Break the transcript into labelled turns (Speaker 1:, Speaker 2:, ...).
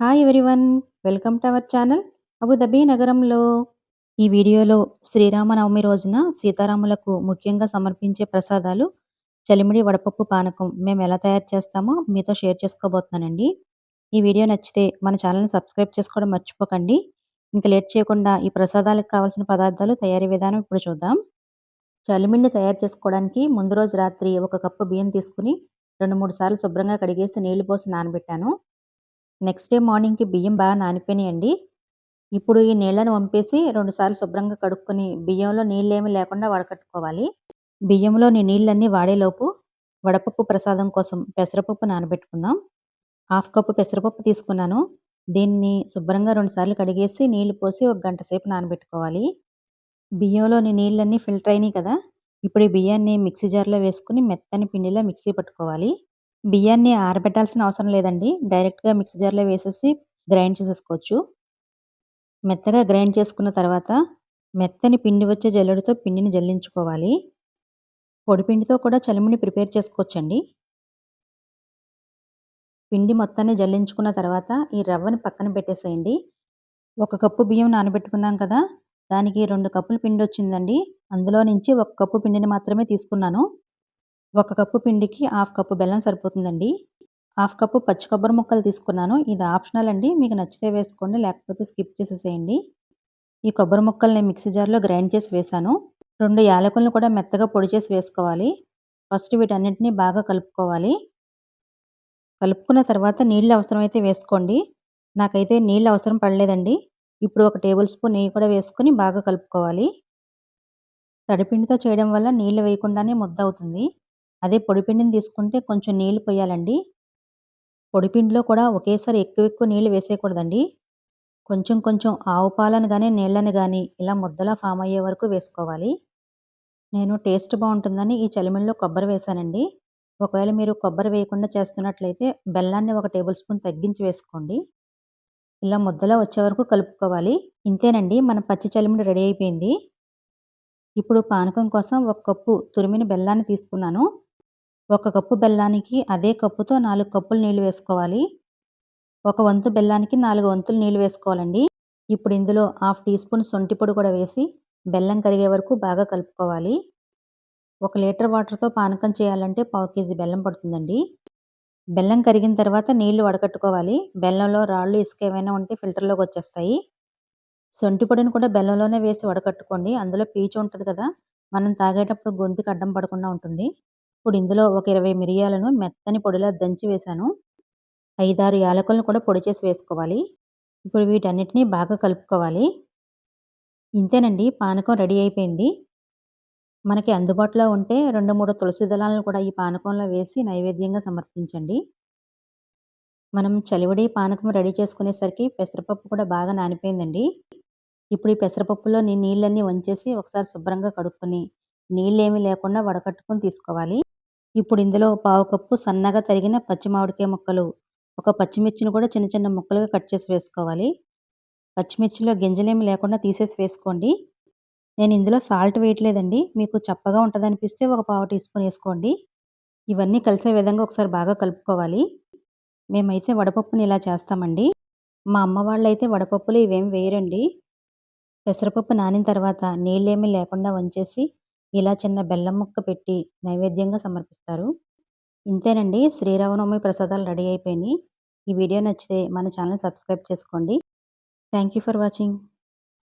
Speaker 1: Hi everyone welcome to our channel Abu Dhabi నగరంలో. ఈ వీడియోలో శ్రీరామనవమి రోజున సీతారాములకు ముఖ్యంగా సమర్పించే ప్రసాదాలు చలిమిడి వడపప్పు పానకం మేము ఎలా తయారు చేస్తామో మీతో షేర్ చేసుకోబోతున్నానండి. ఈ వీడియో నచ్చితే మన ఛానల్ని సబ్స్క్రైబ్ చేసుకోవడం మర్చిపోకండి. ఇంకా లేట్ చేయకుండా ఈ ప్రసాదాలకు కావాల్సిన పదార్థాలు తయారీ విధానం ఇప్పుడు చూద్దాం. చలిమిడిని తయారు చేసుకోవడానికి ముందు రోజు రాత్రి ఒక కప్పు బియ్యం తీసుకుని రెండు మూడు సార్లు శుభ్రంగా కడిగేసి నీళ్ళు పోసి నానబెట్టాను. నెక్స్ట్ డే మార్నింగ్కి బియ్యం బాగా నానిపోయినాయండి. ఇప్పుడు ఈ నీళ్ళను వంపేసి రెండుసార్లు శుభ్రంగా కడుక్కొని బియ్యంలో నీళ్ళేమీ ఏమి లేకుండా వడకట్టుకోవాలి. బియ్యంలోని నీళ్ళన్నీ వాడేలోపు వడపప్పు ప్రసాదం కోసం పెసరపప్పు నానబెట్టుకుందాం. హాఫ్ కప్పు పెసరపప్పు తీసుకున్నాను. దీన్ని శుభ్రంగా రెండుసార్లు కడిగేసి నీళ్ళు పోసి ఒక గంట సేపు నానబెట్టుకోవాలి. బియ్యంలోని నీళ్ళన్నీ ఫిల్టర్ అయినాయి కదా. ఇప్పుడు ఈ బియ్యాన్ని మిక్సీ జార్లో వేసుకుని మెత్తని పిండిలో మిక్సీ పట్టుకోవాలి. బియ్యాన్ని ఆరబెట్టాల్సిన అవసరం లేదండి. డైరెక్ట్గా మిక్సీ జార్లో వేసేసి గ్రైండ్ చేసేసుకోవచ్చు. మెత్తగా గ్రైండ్ చేసుకున్న తర్వాత మెత్తని పిండి వచ్చే జల్లెడతో పిండిని జల్లించుకోవాలి. పొడిపిండితో కూడా చలిమిని ప్రిపేర్ చేసుకోవచ్చండి. పిండి మొత్తాన్ని జల్లించుకున్న తర్వాత ఈ రవ్వని పక్కన పెట్టేసేయండి. ఒక కప్పు బియ్యం నానబెట్టుకున్నాం కదా దానికి రెండు కప్పులు పిండి వచ్చిందండి. అందులో నుంచి ఒక కప్పు పిండిని మాత్రమే తీసుకున్నాను. ఒక కప్పు పిండికి హాఫ్ కప్పు బెల్లం సరిపోతుందండి. హాఫ్ కప్పు పచ్చి కొబ్బరి ముక్కలు తీసుకున్నాను. ఇది ఆప్షనల్ అండి. మీకు నచ్చితే వేసుకోండి లేకపోతే స్కిప్ చేసేసేయండి. ఈ కొబ్బరి ముక్కల్ని మిక్సీ జార్లో గ్రైండ్ చేసి వేసాను రెండు యాలకులను కూడా మెత్తగా పొడి చేసి వేసుకోవాలి. ఫస్ట్ వీటన్నిటిని బాగా కలుపుకోవాలి. కలుపుకున్న తర్వాత నీళ్ళు అవసరమైతే వేసుకోండి. నాకైతే నీళ్ళు అవసరం పడలేదండి. ఇప్పుడు ఒక టేబుల్ స్పూన్ నెయ్యి కూడా వేసుకొని బాగా కలుపుకోవాలి. తడిపిండితో చేయడం వల్ల నీళ్ళు వేయకుండానే ముద్ద అవుతుంది అదే పొడిపిండిని తీసుకుంటే కొంచెం నీళ్ళు పోయాలండి. పొడిపిండిలో కూడా ఒకేసారి ఎక్కువ ఎక్కువ నీళ్ళు వేసేయకూడదండి. కొంచెం కొంచెం ఆవు పాలను కానీ నీళ్ళని కానీ ఇలా ముద్దలా ఫామ్ అయ్యే వరకు వేసుకోవాలి. నేను టేస్ట్ బాగుంటుందని ఈ చలిమిడిలో కొబ్బరి వేశానండి ఒకవేళ మీరు కొబ్బరి వేయకుండా చేస్తున్నట్లయితే బెల్లాన్ని ఒక టేబుల్ స్పూన్ తగ్గించి వేసుకోండి. ఇలా ముద్దలా వచ్చే వరకు కలుపుకోవాలి. ఇంతేనండి మన పచ్చి చలిమిడి రెడీ అయిపోయింది. ఇప్పుడు పానకం కోసం ఒక కప్పు తురిమిన బెల్లాన్ని తీసుకున్నాను. ఒక కప్పు బెల్లానికి అదే కప్పుతో నాలుగు కప్పులు నీళ్ళు వేసుకోవాలి. ఒక వంతు బెల్లానికి నాలుగు వంతులు నీళ్ళు వేసుకోవాలండి. ఇప్పుడు ఇందులో హాఫ్ టీ స్పూన్ సొంటి పొడి కూడా వేసి బెల్లం కరిగే వరకు బాగా కలుపుకోవాలి. ఒక లీటర్ వాటర్తో పానకం చేయాలంటే పావు కేజీ బెల్లం పడుతుందండి. బెల్లం కరిగిన తర్వాత నీళ్ళు వడకట్టుకోవాలి. బెల్లంలో రాళ్ళు ఇసుక ఏమైనా ఉంటే ఫిల్టర్లోకి వచ్చేస్తాయి. సొంటి పొడిని కూడా బెల్లంలోనే వేసి వడకట్టుకోండి. అందులో పీచు ఉంటుంది కదా మనం తాగేటప్పుడు గొంతుకి అడ్డం పడకుండా ఉంటుంది. ఇప్పుడు ఇందులో ఒక ఇరవై మిరియాలను మెత్తని పొడిలా దంచి వేశాను. ఐదారు యాలకులను కూడా పొడి చేసి వేసుకోవాలి. ఇప్పుడు వీటన్నిటిని బాగా కలుపుకోవాలి. ఇంతేనండి పానకం రెడీ అయిపోయింది. మనకి అందుబాటులో ఉంటే రెండు మూడు తులసి దళాలను కూడా ఈ పానకంలో వేసి నైవేద్యంగా సమర్పించండి. మనం చలివిడి పానకం రెడీ చేసుకునేసరికి పెసరపప్పు కూడా బాగా నానిపోయిందండి. ఇప్పుడు ఈ పెసరపప్పులో నీళ్ళన్నీ వంచేసి ఒకసారి శుభ్రంగా కడుక్కొని నీళ్ళేమీ లేకుండా వడకట్టుకొని తీసుకోవాలి. ఇప్పుడు ఇందులో పావు కప్పు సన్నగా తరిగిన పచ్చి మామిడికాయ ముక్కలు ఒక పచ్చిమిర్చిని కూడా చిన్న చిన్న ముక్కలుగా కట్ చేసి వేసుకోవాలి. పచ్చిమిర్చిలో గింజలేమి లేకుండా తీసేసి వేసుకోండి. నేను ఇందులో సాల్ట్ వేయట్లేదండి. మీకు చప్పగా ఉంటుందనిపిస్తే ఒక పావు టీ స్పూన్ వేసుకోండి. ఇవన్నీ కలిసే విధంగా ఒకసారి బాగా కలుపుకోవాలి. మేమైతే వడపప్పుని ఇలా చేస్తామండి. మా అమ్మ వాళ్ళు అయితే వడపప్పులు ఇవేం వేయరండి. పెసరపప్పు నానిన తర్వాత నీళ్ళేమీ లేకుండా వంచేసి ఇలా చిన్న బెల్లం ముక్క పెట్టి నైవేద్యంగా సమర్పిస్తారు. ఇంతేనండి. శ్రీరామనవమి ప్రసాదాలు రెడీ అయిపోయినాయి. ఈ వీడియో నచ్చితే మన ఛానల్ సబ్స్క్రైబ్ చేసుకోండి. Thank you for watching.